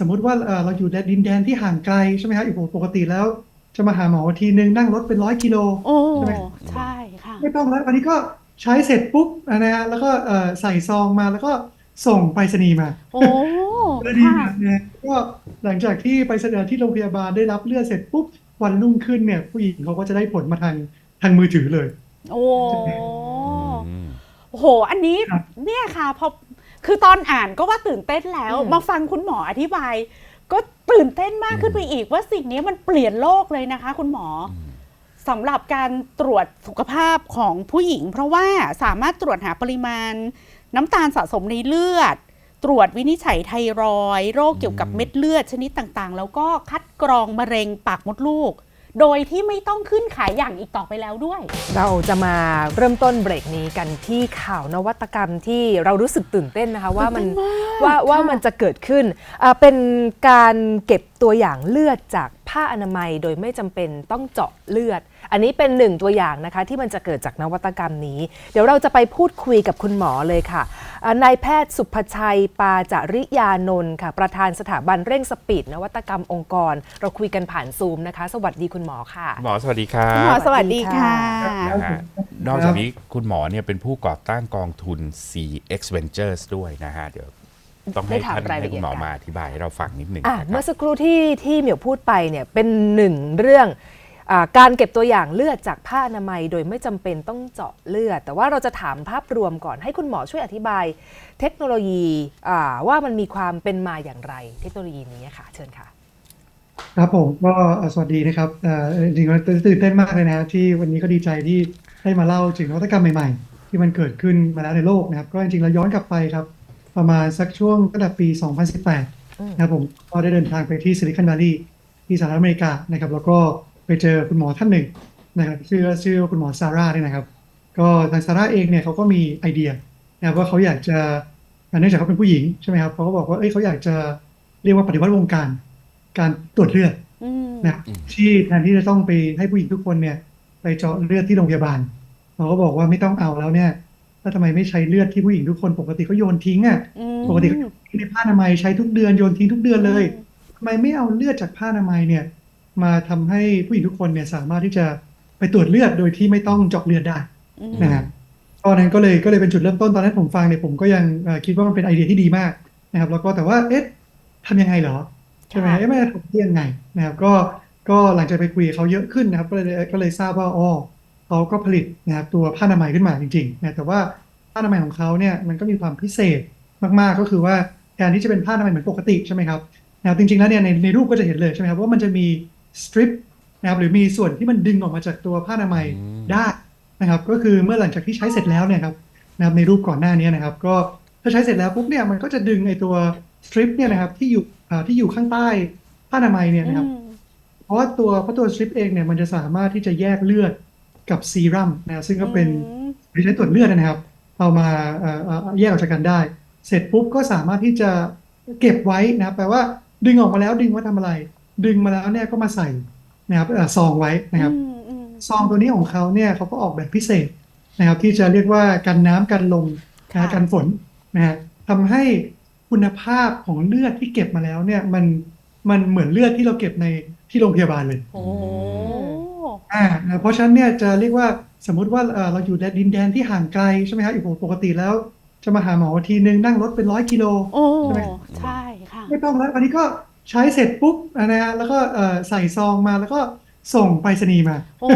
สมมุติว่าเอ่อเราอยู่ในดินแดนที่ห่างไกลใช่ไหมครับอีกปกติแล้ว จะมาหาหมอทีนึงนั่งรถเป็นร้อยกิโลโอ้ใช่ไหมใช่ค่ะไม่ต้องแล้วอันนี้ก็ใช้เสร็จปุ๊บนะฮะแล้วก็เอ่อใส่ซองมาแล้วก็ส่งไปรษณีย์มา โอ้แล้วดีค่ะมากนะก็หลังจากที่ไปเสนอที่โรงพยาบาลได้รับเลือดเสร็จปุ๊บวันรุ่งขึ้นเนี่ยผู้หญิงเขาก็จะได้ผลมาทางทางมือถือเลย โอ้อืมโห อันนี้ครับเนี่ยค่ะพอ คือตอนอ่านก็ว่าตื่นเต้นแล้วอืมมาฟังคุณหมออธิบาย ก็ตื่นเต้นมากขึ้นไปอีกว่าสิ่งนี้มันเปลี่ยนโลกเลยนะคะ คุณหมออสำหรับการตรวจสุขภาพของผู้หญิง เพราะว่าสามารถตรวจหาปริมาณ น้ำตาลสะสมในเลือด ตรวจวินิจฉัยไทรอยด์โรคเกี่ยวกับเม็ดเลือดชนิดต่างๆ แล้วก็คัดกรองมะเร็งปากมดลูก โดยที่ไม่ต้องขึ้นขายอย่างอีกต่อไปแล้วด้วย เราจะมาเริ่มต้นเบรกนี้กันที่ข่าวนวัตกรรมที่เรารู้สึกตื่นเต้นนะคะว่ามันตื่นเต้นมากว่าว่าค่ะมันจะเกิดขึ้นอ่าเป็นการเก็บตัวอย่างเลือดจาก ผ้าอนามัยโดยไม่จำเป็นต้องเจาะเลือด อันนี้เป็นหนึ่งตัวอย่างนะคะที่มันจะเกิดจากนวัตกรรมนี้ เดี๋ยวเราจะไปพูดคุยกับคุณหมอเลยค่ะอ่านายแพทย์สุภชัย ปาจาริยานนท์ค่ะ ประธานสถาบันเร่งสปีดนวัตกรรมองค์กร เราคุยกันผ่านซูมนะคะ สวัสดีคุณหมอค่ะ หมอสวัสดีครัคุณหมอบสวัสดีค่ะนะฮะนอกจากนี้คุณหมอเนี่ยเป็นผู้ก่อตั้งกองทุน CX Ventures ด้วยนะฮะเดี๋ยว ต้องให้ได้ถามท่านรายละให้เอีคุยดณหมอกัน มาอธิบายให้เราฟังนิดหนึ่งอะนะคเมื่รัอบ สักครู่ที่ที่เหมียวพูดไปเนี่ยเป็นหนึ่งเรื่องอาการเก็บตัวอย่างเลือดจากผ้าอนามัย โดยไม่จำเป็นต้องเจาะเลือด แต่ว่าเราจะถามภาพรวมก่อนให้คุณหมอช่วยอธิบาย เทคโนโลยีอ่าว่ามันมีความเป็นมาอย่างไร เทคโนโลยีนี้ค่ะ เชิญค่ะ ครับผมก็เอ่อสวัสดีนะครับเอ่อจริงๆตื่นเต้นมากเลยนะครับที่วันนี้ก็ดีใจที่ได้มาเล่าถึงนวัตกรรมใหม่ ๆ ที่มันเกิดขึ้นมาแล้วในโลกนะครับ ก็จริงๆเราย้อนกลับไปครับ ประมาณสักช่วงตั้งแต่ปี 2018 นะครับผมก็ได้เดินทางไปที่ซิลิคอนวัลลีย์ที่สหรัฐอเมริกานะครับ แล้วก็ไปเจอคุณหมอท่านหนึ่งนะครับชื่อชื่อว่าคุณหมอซาร่าเนี่ยนะครับ ก็ทางซาร่าเองเนี่ยเขาก็มีไอเดียนะครับว่าเขาอยากจะเนื่องจากเขาเป็นผู้หญิงใช่ไหมครับเขาก็บอกว่าเอ้ยเขาอยากจะเรียกว่าปฏิวัติวงการ การตรวจเลือดอืมนะครับที่แทนที่จะต้องไปให้ผู้หญิงทุกคนเนี่ย ไปเจาะเลือดที่โรงพยาบาลเขาก็บอกว่าไม่ต้องเอาแล้วเนี่ย แล้วทำไมไม่ใช้เลือดที่ผู้หญิงทุกคนปกติเขาโยนทิ้งอะอืมปกติก็ในผ้าอนามัยใช้ทุกเดือนโยนทิ้งทุกเดือนเลยทำไมไม่เอาเลือดจากผ้าอนามัยเนี่ย มาทำให้ผู้หญิงทุกคนเนี่ยสามารถที่จะไปตรวจเลือดโดยที่ไม่ต้องเจาะเลือดได้อืมนะครับตอนนั้นก็เลยก็เลยเป็นจุดเริ่มต้นตอนนั้นผมฟังเนี่ยผมก็ยังเอ่อคิดว่ามันเป็นไอเดียที่ดีมากนะครับ แล้วก็แต่ว่าเอ๊ะทำยังไงเหรอใช่ไหมค่ะเอ๊ะไม่ได้ทำได้ยังไงนะครับ ก็ก็หลังจากไปคุยกับเขาเยอะขึ้นนะครับ ก็เลยก็เลยทราบว่าอ๋อ เขาก็ผลิตนะครับตัวผ้าอนามัยขึ้นมาจริงๆนะแต่ว่าผ้าอนามัยของเขาเนี่ยมันก็มีความพิเศษมากๆก็คือว่าแทนที่จะเป็นผ้าอนามัยเหมือนปกติใช่ไหมครับนะครับจริงๆแล้วเนี่ยในในรูปก็จะเห็นเลยใช่ไหมครับว่ามันจะมีสตริปนะครับหรือมีส่วนที่มันดึงออกมาจากตัวผ้าอนามัยอืมได้นะครับก็คือเมื่อหลังจากที่ใช้เสร็จแล้วเนี่ยครับนะครับในรูปก่อนหน้านี้นะครับ ก็ถ้าใช้เสร็จแล้วปุ๊บเนี่ยมันก็จะดึงไอตัวสตริปเนี่ยนะครับที่อยู่อ่าที่อยู่ข้างใต้ผ้าอนามัยเนี่ยนะครับอืมเพราะว่าตัวเพราะตัวสตริปเองเนี่ยมันจะสามารถที่จะแยกเลือด กับซีรัมนะครับซึ่งก็เป็นอืมหรือใช้ตรวจเลือดนะครับ เอามาเอ่อเอ่อแยกออกจากกันได้ เสร็จปุ๊บก็สามารถที่จะเก็บไว้นะครับแปลว่าดึงออกมาแล้วดึงไว่าทำอะไร ดึงมาแล้วเนี่ยก็มาใส่นะครับเอ่อซองไว้นะครับอืมอืมซองตัวนี้ของเขาเนี่ยเขาก็ออกแบบพิเศษนะครับ ที่จะเรียกว่ากันน้ำกันลมนะค่ะกันฝนนะฮะทำให้คุณภาพของเลือดที่เก็บมาแล้วเนี่ยมันมันเหมือนเลือดที่เราเก็บในที่โรงพยาบาลเลยโอ้อ่านะเพราะฉะนั้นเนี่ยจะเรียกว่าสมมุติว่าเอ่อเราอยู่ในดินแดนที่ห่างไกลใช่ไหมครับอีกปกติแล้วจะมาหาหมอทีนึงนั่งรถเป็นร้อยกิโลโอ้ใช่ไหมใช่ค่ะไม่ต้องแล้วอันนี้ก็ใช้เสร็จปุ๊บนะฮะแล้วก็เอ่อใส่ซองมาแล้วก็ส่งไปรษณีย์มา โอ้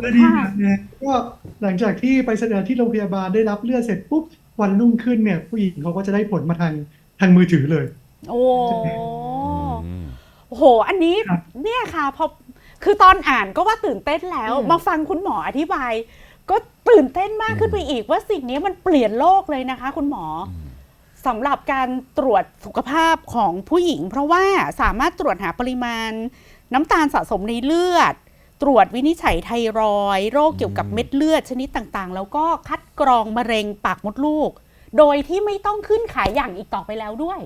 แล้วดีค่ะมากนะก็หลังจากที่ไปเสนอที่โรงพยาบาลได้รับเลือดเสร็จปุ๊บวันรุ่งขึ้นเนี่ย ผู้หญิงเขาก็จะได้ผลมาทางทางมือถือเลย โอ้อืมโห อันนี้ครับเนี่ยค่ะพอ คือตอนอ่านก็ว่าตื่นเต้นแล้วอืมมาฟังคุณหมออธิบาย ก็ตื่นเต้นมากขึ้นไปอีกว่าสิ่งนี้มันเปลี่ยนโลกเลยนะคะ คุณหมออสำหรับการตรวจสุขภาพของผู้หญิง เพราะว่าสามารถตรวจหาปริมาณ น้ำตาลสะสมในเลือด ตรวจวินิจฉัยไทรอยด์โรคเกี่ยวกับเม็ดเลือดชนิดต่างๆ แล้วก็คัดกรองมะเร็งปากมดลูก โดยที่ไม่ต้องขึ้นขายอย่างอีกต่อไปแล้วด้วย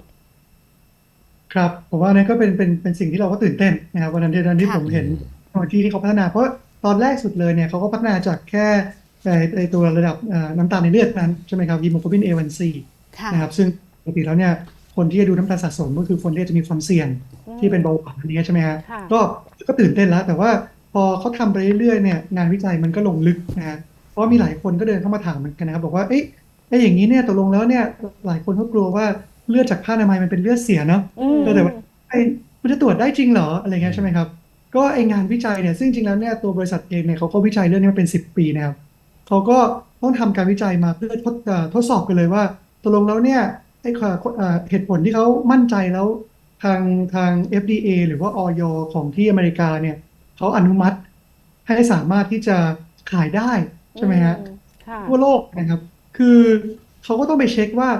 ครับผมว่าเนี่ยก็เป็นเป็นเป็นสิ่งที่เราก็ตื่นเต้นนะครับวันนั้นที่นั้นที่ค่ะผมเห็นเทคโนโลยีที่เขาพัฒนา เพราะตอนแรกสุดเลยเนี่ยเขาก็พัฒนาจากแค่ไอ้ไอ้ตัวระดับเอ่อน้ำตาลในเลือดนั้นใช่ไหมครับฮีโมโกลบิน A1C ค่ะนะครับซึ่งปกติแล้วเนี่ยคนที่จะดูน้ำตาลสะสมก็คือคนที่จะมีความเสี่ยงที่เป็นเบาหวานอย่างเงี้ยใช่ไหมฮะค่ะก็ก็ตื่นเต้นแล้ว แต่ว่าพอเขาทำไปเรื่อยๆเนี่ยงานวิจัยมันก็ลงลึกนะฮะเพราะว่ามีหลายคนก็เดินเข้ามาถามเหมือนกันนะครับบอกว่าเอ๊ะไอ้อย่างนี้เนี่ยตกลงแล้วเนี่ยหลายคนเขากลัวว่า เลือดจากผ้าอนามัยมันเป็นเลือดเสียเนาะอืมก็แต่ว่าไอ้มันจะตรวจได้จริงเหรออะไรเงี้ยใช่ไหมครับ ก็ไองานวิจัยเนี่ยซึ่งจริงแล้วเนี่ยตัวบริษัทเองเนี่ยเขาก็วิจัยเรื่องนี้มาเป็น 10 ปีนะครับเขาก็ต้องทำการวิจัยมาเพื่อทดเอ่อทดสอบกันเลยว่าตกลงแล้วเนี่ยไอ้ข้อเอ่อเหตุผลที่เขามั่นใจแล้วทางทาง FDA หรือว่าออยของที่อเมริกาเนี่ยเขาอนุมัติให้สามารถที่จะขายได้ใช่ไหมฮะอืค่ะทั่วโลกนะครับ คือเขาก็ต้องไปเช็คว่า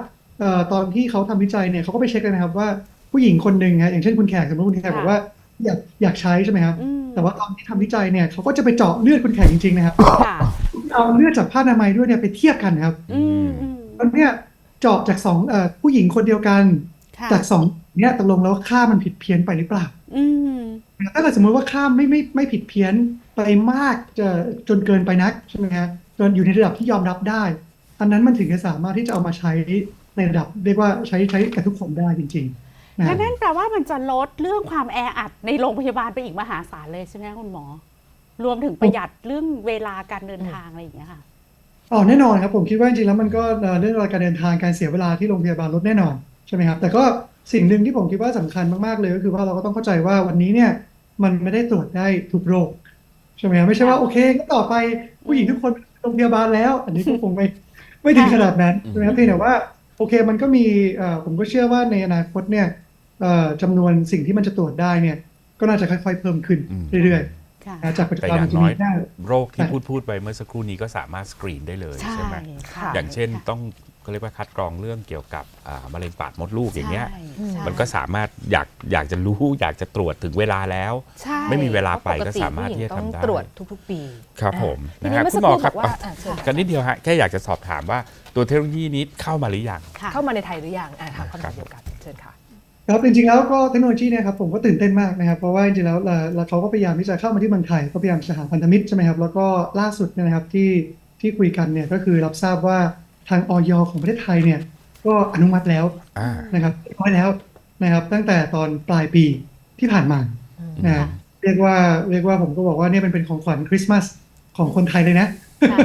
เอ่อตอนที่เขาทำวิจัยเนี่ยเขาก็ไปเช็คเลยนะครับว่าผู้หญิงคนหนึ่งฮะอย่างเช่นคุณแขกสมมติคุณแขกค่ะ บอกว่าอยากอยากใช้ใช่ไหมครับอืมแต่ว่าตอนที่ทำวิจัยเนี่ยเขาก็จะไปเจาะเลือดคุณแขกจริงๆนะครับค่ะเอาเลือดจากผ้าอนามัยด้วยเนี่ยไปเทียบกันครับอืมอืมตอนเนี้ยเจาะจากสองเอ่อผู้หญิงคนเดียวกัน ค่ะจากสองเนี่ยตกลงแล้วค่ามันผิดเพี้ยนไปหรือเปล่า อืมถ้าเกิดสมมติว่าค่าไม่ไม่ไม่ผิดเพี้ยนไปมากจะจนเกินไปนักใช่ไหมฮะจนอยู่ในระดับที่ยอมรับได้ อันนั้นมันถึงจะสามารถที่จะเอามาใช้ ในระดับเรียกว่าใช้ใช้กับทุกคนได้จริงๆนะและนั่นแปลว่ามันจะลดเรื่องความแออัดในโรงพยาบาลไปอีกมหาศาลเลยใช่ไหมคะคุณหมอ รวมถึงประหยัดเรื่องเวลาการเดินทางอะไรอย่างเงี้ยค่ะอ๋อแน่นอนครับผมคิดว่าจริงๆแล้วมันก็เอ่อเรื่องการเดินทางการเสียเวลาที่โรงพยาบาลลดแน่นอนใช่ไหมครับแต่ก็สิ่งหนึ่งที่ผมคิดว่าสำคัญมากๆเลยก็คือว่าเราก็ต้องเข้าใจว่าวันนี้เนี่ยมันไม่ได้ตรวจได้ทุกโรคใช่ไหมครับไม่ใช่ว่าโอเคก็ต่อไปผู้หญิงทุกคนไปโรงพยาบาลแล้ว อันนี้ก็คงไม่ไม่ถึงขนาดนั้นใช่ไหมครับเพียงแต่ว่า โอเคมันก็มีเอ่อผมก็เชื่อว่าในอนาคตเนี่ยเอ่อจำนวนสิ่งที่มันจะตรวจได้เนี่ย ก็น่าจะค่อยๆเพิ่มขึ้นอืมเรื่อยค่ะๆนะจากปัจจุแต่บันอย่างจะน้อมียได้โรคที่ใช่พูดพูดไปเมื่อสักครู่นี้ก็สามารถสกรีนได้เลยใช่ใช่ไหมค่ะอย่างเช่นค่ะต้อง ก็เรียกว่าคัดกรองเรื่องเกี่ยวกับอ่ามะเร็งปากมดลูกอย่างเงี้ย ใช่ใช่มันก็สามารถอยากอยากจะรู้อยากจะตรวจถึงเวลาแล้ว ใช่ไม่มีเวลาไปเพก็ระปติสามารถที่จะผู้หญิงทำได้ ต้องตรวจทุกๆ ปีครับผมทีนะนี้ฮะเมื่อคุสักณหมคอรู่ครับบอกว่าอะอะเชิญกันนิดเดียวฮะแค่อยากจะสอบถามว่าตัวเทคโนโลยีนี้เข้ามาหรือยัง ค่ะเข้ามาในไทยหรือยังอะถามคำครัถามบเดียวกันเชิญค่ะ ครับจริงๆแล้วก็เทคโนโลยีเนี่ยครับผมก็ตื่นเต้นมากนะครับเพราะว่าจริงๆแล้วเอ่อแล้วเขาก็พยายามที่จะเข้ามาที่เมืองไทยก็พยายามจะหาพันธมิตรใช่ไหมครับแล้วก็ล่าสุดเนี่ยนะครับที่ที่คุยกันเนี่ยก็คือรับทราบว่า ทางออยของประเทศไทยเนี่ยก็อนุมัติแล้วอ่านะครับเรียบร้อยแล้วนะครับ ตั้งแต่ตอนปลายปีที่ผ่านมานะฮะเรียกว่าเรียกว่าผมก็บอกว่าเนี่ยเป็นเป็นของขวัญคริสต์มาสของคนไทยเลยนะค่ะ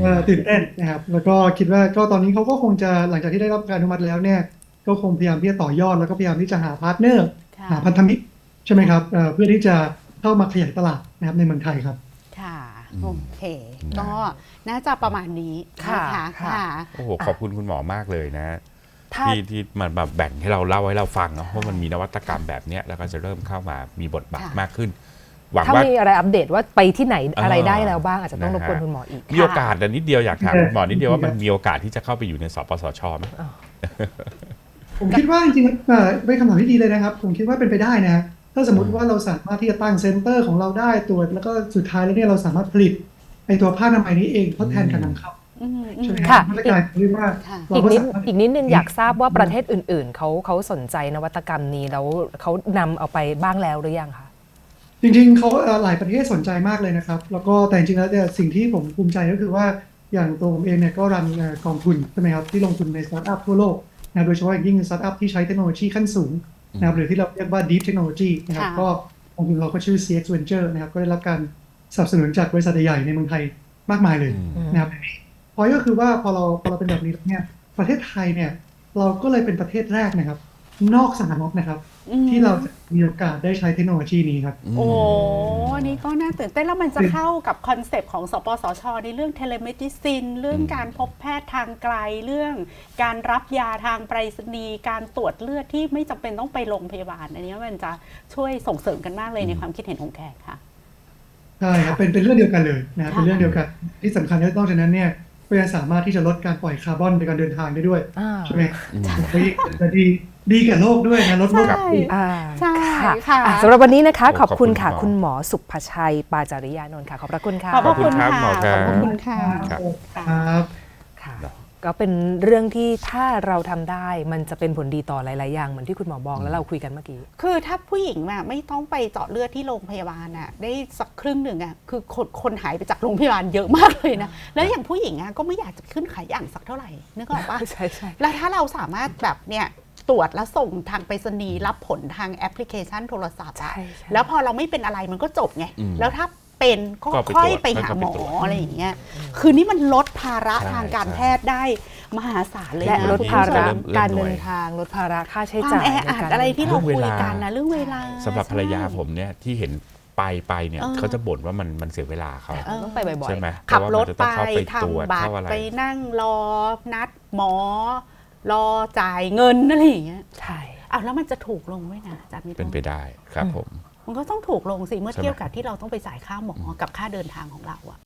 เออตื่นเต้นนะครับ แล้วก็คิดว่าก็ตอนนี้เขาก็คงจะหลังจากที่ได้รับการอนุมัติแล้วเนี่ย ก็คงพยายามที่จะต่อยอดแล้วก็พยายามที่จะหาพาร์ทเนอร์ค่ะหาพันธมิตรใช่ไหมครับเอ่อเพื่อที่จะเข้ามาขยายตลาดนะครับในเมืองไทยครับ ค่ะอืมโอเคก็ น่าจะประมาณนี้ค่ะนะคะค่ะค่ะ โอ้โหขอบคุณคุณหมอมากเลยนะถ้า ที่ที่มันมาแบ่งให้เราเล่าให้เราฟังเนาะว่ามันมีนวัตกรรมแบบเนี้ยแล้วก็จะเริ่มเข้ามามีบทบาทค่ะ มากขึ้น หวังถ้าว่า มีอะไรอัปเดตว่าไปที่ไหนอะไรเออได้แล้วบ้างอาจจะต้องรบกวนนะฮะคุณหมออีกมีโอกาสแต่นิดเดียวอยากถามเออคุณหมอนิดเดียวว่ามันมีโอกาสที่จะเข้าไปอยู่ในสปสชไหม ผมคิดว่าจริงๆเอ่อเป็นคำถามที่ดีเลยนะครับ ผมคิดว่าเป็นไปได้นะฮะถ้าสมมติว่าเราสามารถที่จะตั้งเซ็นเตอร์ของเราได้ตรวจ แล้วก็สุดท้ายแล้วเนี่ยเราสามารถผลิต ไอตัวผ้าอนามัยนี้เองทดแทนการนำเข้าอืมอืใช่มไหมคค่ะรับมาตรการเรียกว่าค่ะ เราอีกก็นิดสามารถ อีกนิดนึงอยากทราบว่าประเทศอื่น ๆเขาเขาสนใจนวัตกรรมนี้แล้วเขานำเอาไปบ้างแล้วหรือยังคะ จริงๆเขาเอ่อหลายประเทศสนใจมากเลยนะครับ แล้วก็แต่จริงๆแล้วเนี่ยสิ่งที่ผมภูมิใจก็คือว่าอย่างตัวผมเองเนี่ยก็รันเอ่อกองทุนใช่ไหมครับที่ลงทุนในสตาร์ทอัพทั่วโลกนะครับโดยเฉพาะอย่างยิ่งสตาร์ทอัพที่ใช้เทคโนโลยีขั้นสูงนะครับหรือที่เราเรียกว่า deep technology นะครับค่ะ ก็กองทุนเราก็ชื่อ CX Venture นะครับก็ได้รับการ สนับสนุนจากบริษัทใหญ่ๆในเมืองไทยมากมายเลยอืมนะครับพอยก็คือว่าพอเราพอเราเป็นแบบนี้แล้วเนี่ยประเทศไทยเนี่ยเราก็เลยเป็นประเทศแรกนะครับ นอกสหรัฐนะครับอืมที่เราจะมีโอกาสได้ใช้เทคโนโลยีนี้ครับ โอ้อันนี้ก็น่าตื่นเต้นแล้วมันจะเข้ากับคอนเซปต์ของสปสช ในเรื่องเทเลเมดิซิน เรื่องการพบแพทย์ทางไกลเรื่อง การรับยาทางไปรษณีย์การตรวจเลือดที่ไม่จำเป็นต้องไปโรงพยาบาล อันนี้มันจะช่วยส่งเสริมกันมากเลยในความคิดเห็นของแขกค่ะ ใช่ครับเป็นเป็นเรื่องเดียวกันเลยนะครับค่ะเป็นเรื่องเดียวกันที่สำคัญที่นอกจากนั้นเนี่ยก็ยังสามารถที่จะลดการปล่อยคาร์บอนในการเดินทางได้ด้วยอ่า ใช่ไหมดีจะดีดีกับโลกด้วยนะลดโลก ใช่ อ่าใช่ค่ะค่ะอะสำหรับวันนี้นะคะโอ้ขอบคุณค่ะขอบคุคุณณหหมมออสุภชัย ปาจาริยานนท์ค่ะ ขอบพระคุณค่ะ ขอบพระคุณขอบคุณครับค่ะหมอครับ ขอบคุณค่ะ ครับ ครับค่ะ ก็เป็นเรื่องที่ถ้าเราทำได้มันจะเป็นผลดีต่อหลาย ๆ อย่างเหมือนที่คุณหมอบอกแล้วเราคุยกันเมื่อกี้ คือถ้าผู้หญิงอะไม่ต้องไปเจาะเลือดที่โรงพยาบาลอะได้สักครึ่งหนึ่งอะคือคนคนหายไปจากโรงพยาบาลเยอะมากเลยนะ แล้วอย่างผู้หญิงอะก็ไม่อยากจะขึ้นขายอย่างสักเท่าไหร่นึกออกปะ ใช่ใช่ แล้วถ้าเราสามารถแบบเนี่ยตรวจแล้วส่งทางไปรษณีย์รับผลทางแอปพลิเคชันโทรศัพท์อะใช่ใช่ แล้วพอเราไม่เป็นอะไรมันก็จบไงอืมแล้วถ้า เป็นก็ก็ไปค่อยตรวจไปหาก็ไปหมอตรวจ อะไรอย่างเงี้ยคือนี่มันลดภาระใช่ทางการใช่แพทย์ได้มหาศาลเลยและนะลดคุณภาผู้ชระมการเดินทางลดภาระค่าใช้ความจ่ายแอในอัดการอะไรที่เราเรื่องคุเวยลา กันนะเรื่องเวลาสำหรับภรรยาใช่ผมเนี่ยที่เห็นไปไปเนี่ยเออเขาจะบ่นว่ามันมันเสียเวลาเขา เออต้องไปบ่อยใช่ไหมขับเพาะรว่าถมันจะไปต้องเข้าไปตรวจทำบัตเข้ารอะไร ไปนั่งรอนัดหมอ รอจ่ายเงินอะไรอย่างเงี้ยๆ ใช่ อ้าวแล้วมันจะถูกลงไหมนะอาจารย์มิตรเป็นไปได้ครับผม มันก็ต้องถูกลงสิเมื่อใช่ไหมเทียบกับที่เราต้องไปจ่ายค่าหมอกับค่าเดินทางของเราอะ